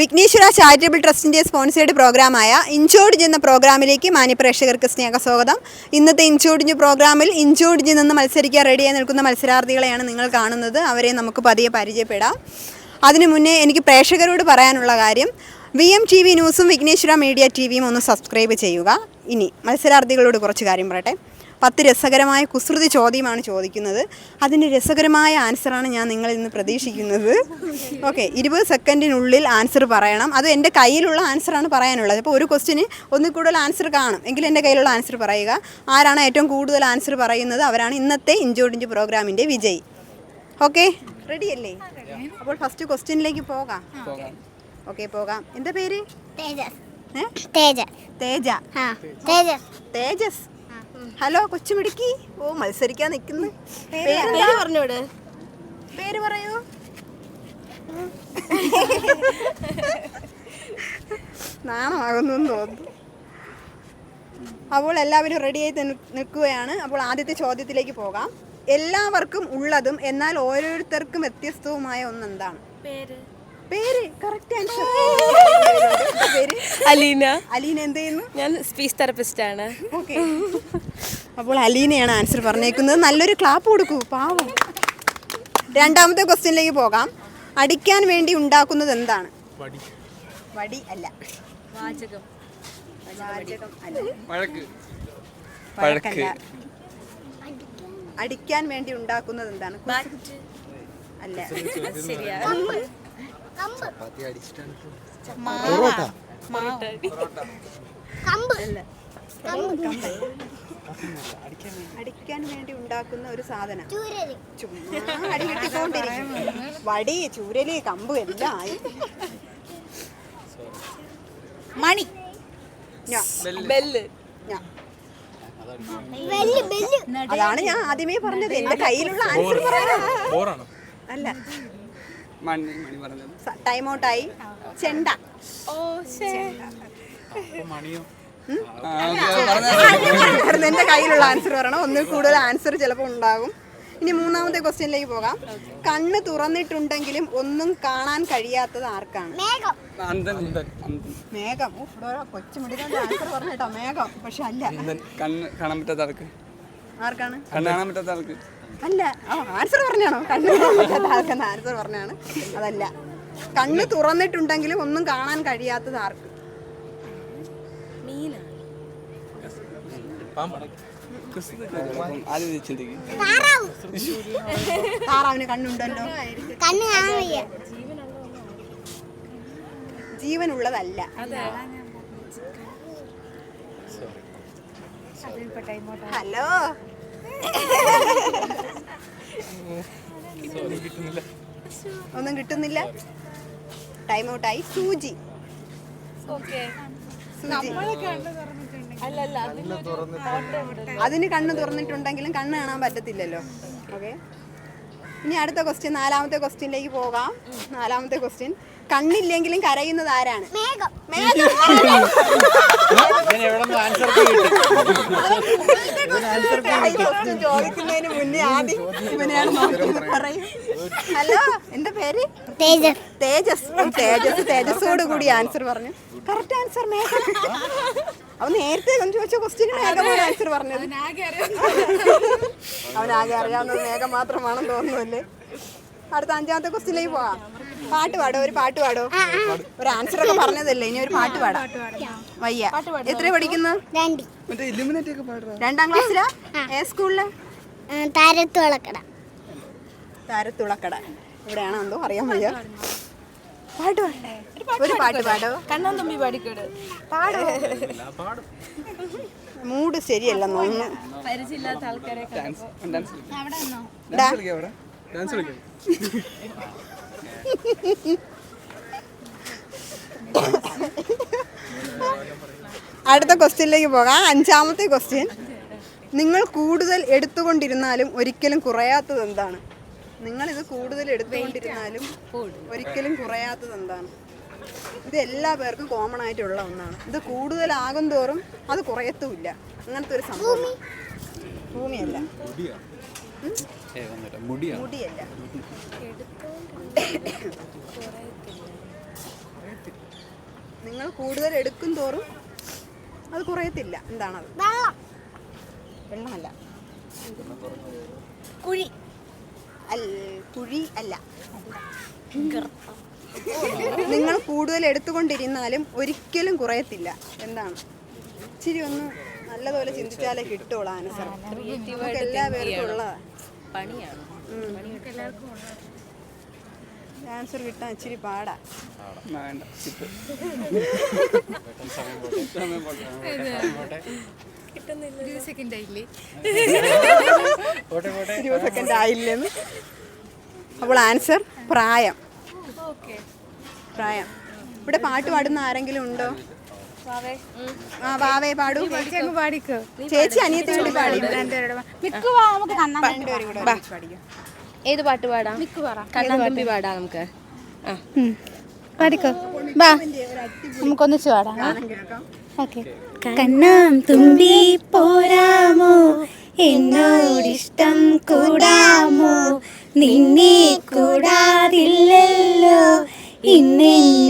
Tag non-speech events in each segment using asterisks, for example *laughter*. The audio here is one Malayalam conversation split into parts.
വിഘ്നേശ്വര ചാരിറ്റബിൾ ട്രസ്റ്റിന്റെ സ്പോൺസേഡ് പ്രോഗ്രാമായ ഇഞ്ചോടിഞ്ച് എന്ന പ്രോഗ്രാമിലേക്ക് മാന്യപ്രേക്ഷകർക്ക് സ്നേഹസ്വാഗതം. ഇന്നത്തെ ഇഞ്ചോടിഞ്ച് പ്രോഗ്രാമിൽ ഇഞ്ചോടിഞ്ച് നിന്ന് മത്സരിക്കാൻ റെഡിയായി നിൽക്കുന്ന മത്സരാർത്ഥികളെയാണ് നിങ്ങൾ കാണുന്നത്. അവരെ നമുക്ക് പതിയെ പരിചയപ്പെടാം. അതിനു മുന്നേ എനിക്ക് പ്രേക്ഷകരോട് പറയാനുള്ള കാര്യം വി എം ടി വി ന്യൂസും വിഘ്നേശ്വര മീഡിയ ടി വിയും ഒന്ന് സബ്സ്ക്രൈബ് ചെയ്യുക. ഇനി മത്സരാർത്ഥികളോട് കുറച്ച് കാര്യം പറയട്ടെ. പത്ത് രസകരമായ കുസൃതി ചോദ്യമാണ് ചോദിക്കുന്നത്. അതിന് രസകരമായ ആൻസറാണ് ഞാൻ നിങ്ങളിൽ നിന്ന് പ്രതീക്ഷിക്കുന്നത്. ഓക്കെ ഇരുപത് സെക്കൻഡിനുള്ളിൽ ആൻസർ പറയണം. അത് എന്റെ കയ്യിലുള്ള ആൻസറാണ് പറയാനുള്ളത്. അപ്പോൾ ഒരു ക്വസ്റ്റിന് ഒന്നിൽ കൂടുതൽ ആൻസർ കാണും. എങ്കിൽ എന്റെ കയ്യിലുള്ള ആൻസർ പറയുക. ആരാണ് ഏറ്റവും കൂടുതൽ ആൻസർ പറയുന്നത്? അവരാണ് ഇന്നത്തെ ഇഞ്ചോടിഞ്ച് പ്രോഗ്രാമിന്റെ വിജയ്. ഓക്കെ റെഡി അല്ലേ? അപ്പോൾ ഫസ്റ്റ് ക്വസ്റ്റ്യനിലേക്ക് പോകാം. ഓക്കെ പോകാം. എന്താ പേര്? തേജസ്. തേജ തേജസ്. തേജ. ആ തേജസ്. ഹലോ കൊച്ചുമിടുക്കി ഓ മത്സരിക്കാൻ നിൽക്കുന്നു. പറഞ്ഞോട് പേര് പറയൂ. നാണമാകുന്നു തോന്നുന്നു. അപ്പോൾ എല്ലാവരും റെഡിയായി നിൽക്കുകയാണ്. അപ്പോൾ ആദ്യത്തെ ചോദ്യത്തിലേക്ക് പോകാം. എല്ലാവർക്കും ഉള്ളതും എന്നാൽ ഓരോരുത്തർക്കും വ്യത്യസ്തവുമായ ഒന്ന് എന്താണ് പേര്. പേര് കറക്റ്റ് ആൻസർ പേര്? അലീന. അലീന എന്ത് ചെയ്യുന്നു ഞാൻ സ്പീച്ച് തെറപ്പിസ്റ്റ് ആണ്. ഓക്കെ. അപ്പോൾ അലീനയാണ് ആൻസർ പറഞ്ഞേക്കുന്നത്. നല്ലൊരു ക്ലാപ്പ് കൊടുക്കൂ പാവം. രണ്ടാമത്തെ ക്വസ്റ്റ്യനിലേക്ക് പോകാം. അടിക്കാൻ വേണ്ടി ഉണ്ടാക്കുന്നത് എന്താണ്? വടി. അല്ല. വാചകം. വാചകം അല്ല. അടിക്കാൻ വേണ്ടി ഉണ്ടാക്കുന്നത് എന്താണ്? അല്ല. അല്ല കമ്പ്. അല്ല. അടിക്കാൻ വേണ്ടി. ഉണ്ടാക്കുന്ന ഒരു സാധനം. ചുമ്മാ അടി കിട്ടിക്കൊണ്ടിരിക്കും വടി ചൂരലി കമ്പ് എല്ലാം ആയി. മണി. ബെല്ല്. അതാണ് ഞാൻ ആദ്യമേ പറഞ്ഞത്. എന്റെ കയ്യിലുള്ള ആൻസർ അല്ല. ടൈം ഔട്ടായി ചെണ്ട. ഓ മണിയോ എന്റെ കയ്യിലുള്ള ആൻസർ പറയണം. ഒന്നിൽ കൂടുതൽ ആൻസർ ചിലപ്പോൾ ഉണ്ടാകും. ഇനി മൂന്നാമത്തെ ക്വസ്റ്റ്യനിലേക്ക് പോകാം. കണ്ണ് തുറന്നിട്ടുണ്ടെങ്കിലും ഒന്നും കാണാൻ കഴിയാത്തത് ആർക്കാണ്? മേഘം. അന്തൻ മേഘം. ആൻസർ പറഞ്ഞേട്ടോ? പക്ഷെ അല്ല. അന്തൻ കണ്ണ് കാണാൻ പറ്റാത്ത ആൾക്ക് ആർക്കാണ്? കണ്ണ് കാണാൻ പറ്റാത്ത ആൾക്ക് അല്ല ആൻസർ പറഞ്ഞാണോ? കണ്ണു ആൾക്കെന്ന് ആൻസർ പറഞ്ഞാണ്. അതല്ല. കണ്ണ് തുറന്നിട്ടുണ്ടെങ്കിലും ഒന്നും കാണാൻ കഴിയാത്തത് ആർക്ക്? താറാവിന് കണ്ണുണ്ടല്ലോ. ജീവനുള്ളതല്ല. ഹലോ. ഒന്നും കിട്ടുന്നില്ല. ടൈം ഔട്ടായി സൂചി. അതിന് കണ്ണ് തുറന്നിട്ടുണ്ടെങ്കിലും കണ്ണ് കാണാൻ പറ്റത്തില്ലല്ലോ. ഓക്കെ ഇനി അടുത്ത ക്വസ്റ്റ്യൻ നാലാമത്തെ ക്വസ്റ്റ്യനിലേക്ക് പോകാം. നാലാമത്തെ ക്വസ്റ്റ്യൻ കണ്ണില്ലെങ്കിലും കരയുന്നത് ആരാണ്? മേഘം. question ചോദിക്കുന്നതിന് മുന്നേ ആദ്യം ഇവനെയാണ് നോക്കുന്നത് പറയൂ. ഹലോ എന്താ പേര്? തേജസ്. തേജസ്. തേജസ് തേജസ്സോട് കൂടി ആൻസർ പറഞ്ഞു. കറക്റ്റ് ആൻസർ മേഘം. അവൻ നേരത്തെ ചോദിച്ച ക്വസ്റ്റ്യന് മേഘമാണ് ആൻസർ പറഞ്ഞത്. അവൻ ആകെ അറിയാവുന്നത് മേഘം മാത്രമാണെന്ന് തോന്നുന്നല്ലേ അടുത്ത അഞ്ചാമത്തെ ക്വസ്റ്റ്യനിലേക്ക് പോവാം. പാട്ട് പാടോ? ഒരു പാട്ട് പാടോ? ഒരു ആൻസർ ഒക്കെ പറഞ്ഞതല്ലേ ഇനി ഒരു പാട്ട് പാടാം. വയ്യ. എത്ര പഠിക്കുന്നു? രണ്ട്. മറ്റേ ഇലുമിനേറ്റ് ഒക്കെ പാടുക രണ്ടാം ക്ലാസ്സിലാ? ഏ സ്കൂളിൽ? താരത്തുളക്കട. താരത്തുളക്കട. ഇവിടെയാണോ എന്തോ? അറിയാൻ വയ്യ. പാട്ട് പാടേ ഒരു പാട്ട് പാടോ കണ്ണൻ തമ്പി പാടിക്കോട്. മൂഡ് ശരിയല്ലെന്ന് തോന്നുന്നു. പരിചയമില്ലാത്ത ആൾക്കാരെ ഡാൻസ് കളിക്കാം. അടുത്ത ക്വസ്റ്റ്യനിലേക്ക് പോകാം. അഞ്ചാമത്തെ ക്വസ്റ്റ്യൻ. നിങ്ങൾ കൂടുതൽ എടുത്തുകൊണ്ടിരുന്നാലും ഒരിക്കലും കുറയാത്തത് എന്താണ്? നിങ്ങൾ ഇത് കൂടുതൽ എടുത്തുകൊണ്ടിരുന്നാലും ഒരിക്കലും കുറയാത്തത് എന്താണ്? ഇത് എല്ലാ പേർക്കും കോമൺ ആയിട്ടുള്ള ഒന്നാണ്. ഇത് കൂടുതലാകും തോറും അത് കുറയത്തുമില്ല. അങ്ങനത്തെ ഒരു സംഭവം. ഭൂമിയല്ല. മുടിയല്ല. നിങ്ങൾ കൂടുതൽ എടുക്കും തോറും അത് കുറയത്തില്ല. എന്താണത്? വെള്ളം. വെള്ളമല്ല. കുഴി. കുഴി അല്ല. നിങ്ങൾ കൂടുതൽ എടുത്തുകൊണ്ടിരുന്നാലും ഒരിക്കലും കുറയത്തില്ല. എന്താണ്? ഇച്ചിരി ഒന്ന് നല്ലതുപോലെ ചിന്തിച്ചാലേ കിട്ടുള്ളൂ ആൻസർ. നമുക്ക് എല്ലാ പേർക്കും ഉള്ളതാ. പണിയാണ്. ആൻസർ കിട്ടാൻ ഇച്ചിരി പാടാ. വേണ്ട സ്കിപ്പ് ഇരുപത് സെക്കൻഡ് ആയില്ലെന്ന്. അപ്പോൾ ആൻസർ പ്രായം. പ്രായം. ഇവിടെ പാട്ട് പാടുന്ന ആരെങ്കിലും ഉണ്ടോ? ആ വാവേ പാടൂ. ചേച്ചി അനിയത്തി കൂടി പാടി രണ്ടുപേരും കൂടെ ഒരുമിച്ച് പാടിക്കോ? ഏത് പാട്ട് പാടാം? കണ്ണാമ്പി പാടാം നമുക്ക്. ആ. പാടിക്കോ? ബാ നമുക്കൊന്നിച്ച് പാടാം. ഓക്കെ. കണ്ണാം തുമ്പി പോരാമോ? എന്നോടിഷ്ടം കൂടാമോ? നിന്നെ കൂടാതില്ലല്ലോ. പൂക്കാലം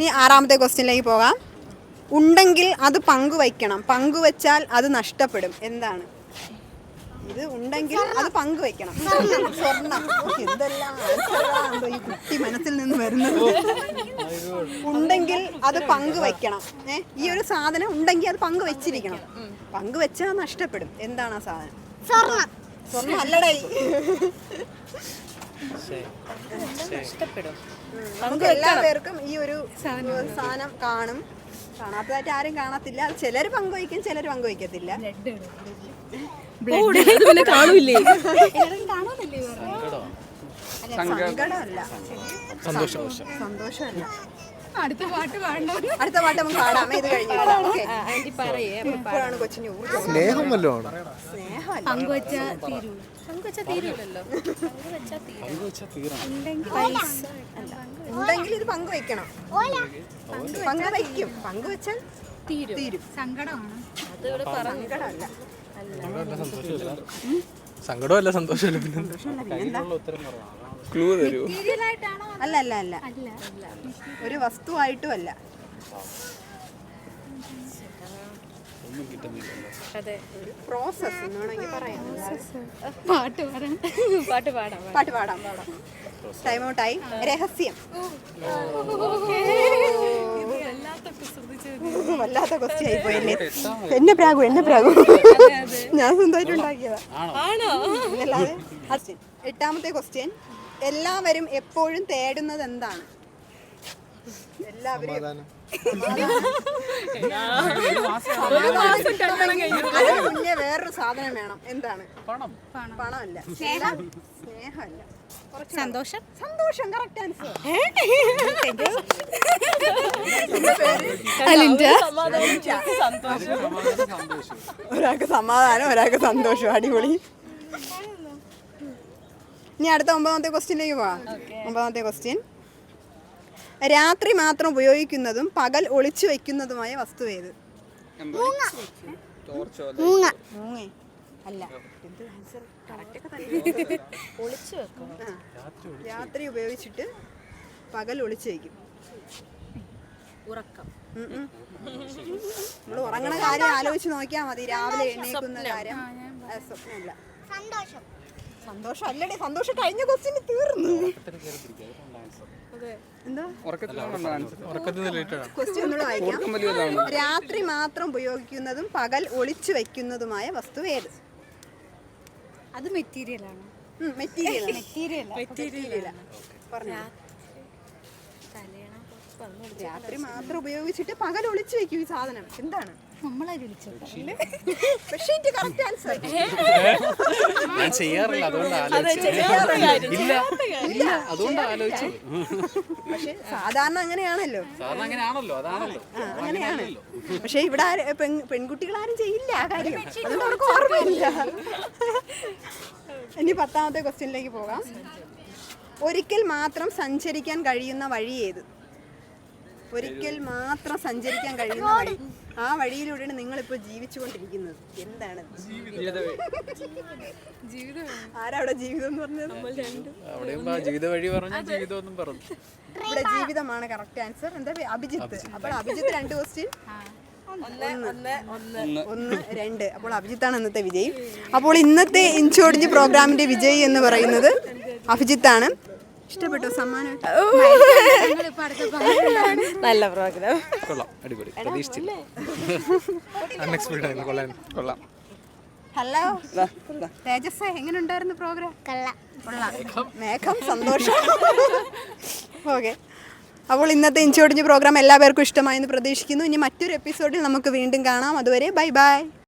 ഇനി ആറാമത്തെ ക്വസ്റ്റ്യനിലേക്ക് പോകാം. ഉണ്ടെങ്കിൽ അത് പങ്കുവയ്ക്കണം. പങ്കുവച്ചാൽ അത് നഷ്ടപ്പെടും. എന്താണ്? ഇത് ഉണ്ടെങ്കിൽ അത് പങ്കുവയ്ക്കണം. സ്വർണം. എന്തെല്ലാം ഈ കുട്ടി മനസ്സിൽ നിന്ന് വരുന്നത്? ഉണ്ടെങ്കിൽ അത് പങ്കുവയ്ക്കണം. ഏ ഈ ഒരു സാധനം ഉണ്ടെങ്കിൽ അത് പങ്കുവെച്ചിരിക്കണം. പങ്കുവെച്ചാൽ നഷ്ടപ്പെടും. എന്താണ് ആ സാധനം? സ്വർണം സ്വർണം അല്ലടേ. നമുക്ക് എല്ലാവർക്കും ഈ ഒരു സാധനം. കാണും. കാണാത്തതായിട്ട് ആരും കാണത്തില്ല. ചിലർ പങ്കുവയ്ക്കും ചിലർ പങ്കുവയ്ക്കത്തില്ല. പിന്നെ സങ്കടമല്ല. സന്തോഷമല്ല. അടുത്ത പാട്ട് അടുത്ത പാട്ട് നമുക്ക് പാടാമേ ഇത് കഴിഞ്ഞു ഓക്കേ. ആന്റി പറയേ ഇപ്പോഴാണ് കൊച്ചിന് സ്നേഹം പങ്കുവെച്ചാ തീരൂലല്ലോ തീരും. ഉണ്ടെങ്കിൽ ഇത് പങ്കുവെക്കണം പങ്കുവയ്ക്കും പങ്കുവെച്ചാൽ തീരും. തീരും. അത് ഇവിടെ പറഞ്ഞു സങ്കടമല്ല. സങ്കടമല്ല സന്തോഷമല്ല. പിന്നെ ക്ലൂ തരൂ അല്ല അല്ല അല്ല. ഒരു വസ്തുവായിട്ടും അല്ല. അതെ. പ്രോസസ് എന്ന് വേണമെങ്കിൽ പറയാം. പാട്ട് പാടാം പാട്ട് പാടാം പാട്ട് പാടാം. ടൈം ടൈം ഔട്ടായി രഹസ്യം. വല്ലാത്ത ക്വസ്റ്റ്യൻ ആയി പോയല്ലേ എന്നെ പ്രാഗു എന്നെ പ്രാഗു. ഞാൻ സ്വന്തമായിട്ട് ഉണ്ടാക്കിയതാ. ആണോ? അല്ലാതെ. എട്ടാമത്തെ ക്വസ്റ്റ്യൻ എല്ലാവരും എപ്പോഴും തേടുന്നത് എന്താണ്? എല്ലാവരും അതിന് മുന്നേ വേറൊരു സാധനം വേണം. എന്താണ്? പണം. പണമല്ല. സ്നേഹം. സ്നേഹമല്ല. കുറച്ച് സന്തോഷം? സന്തോഷം കറക്റ്റ് ആൻസർ ഒരാൾക്ക് സമാധാനം ഒരാൾക്ക് സന്തോഷം. അടിപൊളി. ഇനി അടുത്ത ഒമ്പതാമത്തെ ക്വസ്റ്റ്യനിലേക്ക് പോവാം. ഒമ്പതാമത്തെ ക്വസ്റ്റ്യൻ. രാത്രി മാത്രം ഉപയോഗിക്കുന്നതും പകൽ ഒളിച്ചു വെക്കുന്നതുമായ വസ്തു ഏത് അല്ല. *laughs* രാത്രി ഉപയോഗിച്ചിട്ട് പകൽ ഒളിച്ചു വെക്കും. ഉറക്കം. നമ്മൾ ഉറങ്ങണ കാര്യം ആലോചിച്ച് നോക്കിയാൽ മതി. രാവിലെ എഴുന്നേക്കുന്ന കാര്യം. സ്വപ്നമില്ല സ്വപ്നമല്ല. സന്തോഷം. അല്ലടേ സന്തോഷം കഴിഞ്ഞ തീർന്നു. ക്വസ്റ്റ്യൻ ഒന്നുകൂടെ വായിക്കാം. രാത്രി മാത്രം ഉപയോഗിക്കുന്നതും പകൽ ഒളിച്ചു വെക്കുന്നതുമായ വസ്തു ഏത്? അത് മെറ്റീരിയൽ ആണ്. മെറ്റീരിയൽ മെറ്റീരിയൽ മെറ്റീരിയൽ പറഞ്ഞു. രാത്രി മാത്രം ഉപയോഗിച്ചിട്ട് പകൽ ഒളിച്ചു വെക്കും ഈ സാധനം. എന്താണ്? ഞാൻ ചെയ്യാറില്ല അതുകൊണ്ട് ആലോചിച്ചു. ഇല്ല ഇല്ല അതുകൊണ്ട് ആലോചിച്ചു. പക്ഷെ സാധാരണ അങ്ങനെയാണല്ലോ. സാധാരണ അങ്ങനെയാണല്ലോ അതാണല്ലോ. അങ്ങനെയാണ്. പക്ഷെ ഇവിടെ പെൺകുട്ടികൾ ആരും ചെയ്യില്ല ആ കാര്യം. അതുകൊണ്ട് അവർക്ക് ഓർമ്മയില്ല. ഇനി പത്താമത്തെ ക്വസ്റ്റ്യനിലേക്ക് പോകാം. ഒരിക്കൽ മാത്രം സഞ്ചരിക്കാൻ കഴിയുന്ന വഴി ഏത് ഒരിക്കൽ മാത്രം സഞ്ചരിക്കാൻ കഴിയുന്ന വഴി ആ വഴിയിലൂടെയാണ് നിങ്ങൾ ഇപ്പോൾ ജീവിച്ചുകൊണ്ടിരിക്കുന്നത്. എന്താണ് ആരവിടെ ജീവിതം എന്ന് പറഞ്ഞത്? അവിടെയും ആ ജീവിത വഴി പറഞ്ഞു ജീവിതം ഒന്നും പറഞ്ഞു. ഇവിടെ ജീവിതമാണ് കറക്റ്റ് ആൻസർ എന്താ പേര്? അഭിജിത്ത്. അപ്പോൾ അഭിജിത്ത് രണ്ട് ക്വസ്റ്റ്യൻ ഒന്ന് രണ്ട്. അപ്പോൾ അഭിജിത്താണ് ഇന്നത്തെ വിജയി. അപ്പോൾ ഇന്നത്തെ ഇഞ്ചോടിഞ്ച് പ്രോഗ്രാമിന്റെ വിജയി എന്ന് പറയുന്നത് അഭിജിത്താണ്. ഇഷ്ടപ്പെട്ടോ? സമ്മാനം നല്ല പ്രോഗ്രാം. കൊള്ളാം. അടിപൊളി. പ്രതീക്ഷിച്ചില്ല. അൺഎക്സ്പെക്ടഡ് ആയിരുന്നു. കൊള്ളാം. കൊള്ളാം. ഹലോ. തേജസ് എങ്ങനെ ഉണ്ടായിരുന്നു പ്രോഗ്രാം? കൊള്ളാം. കൊള്ളാം. മേഘം? സന്തോഷം. *laughs* ഓക്കെ. അപ്പോൾ ഇന്നത്തെ ഇഞ്ചോടിഞ്ഞ് പ്രോഗ്രാം എല്ലാ പേർക്കും ഇഷ്ടമായെന്ന് പ്രതീക്ഷിക്കുന്നു. ഇനി മറ്റൊരു എപ്പിസോഡിൽ നമുക്ക് വീണ്ടും കാണാം. അതുവരെ ബൈ ബൈ.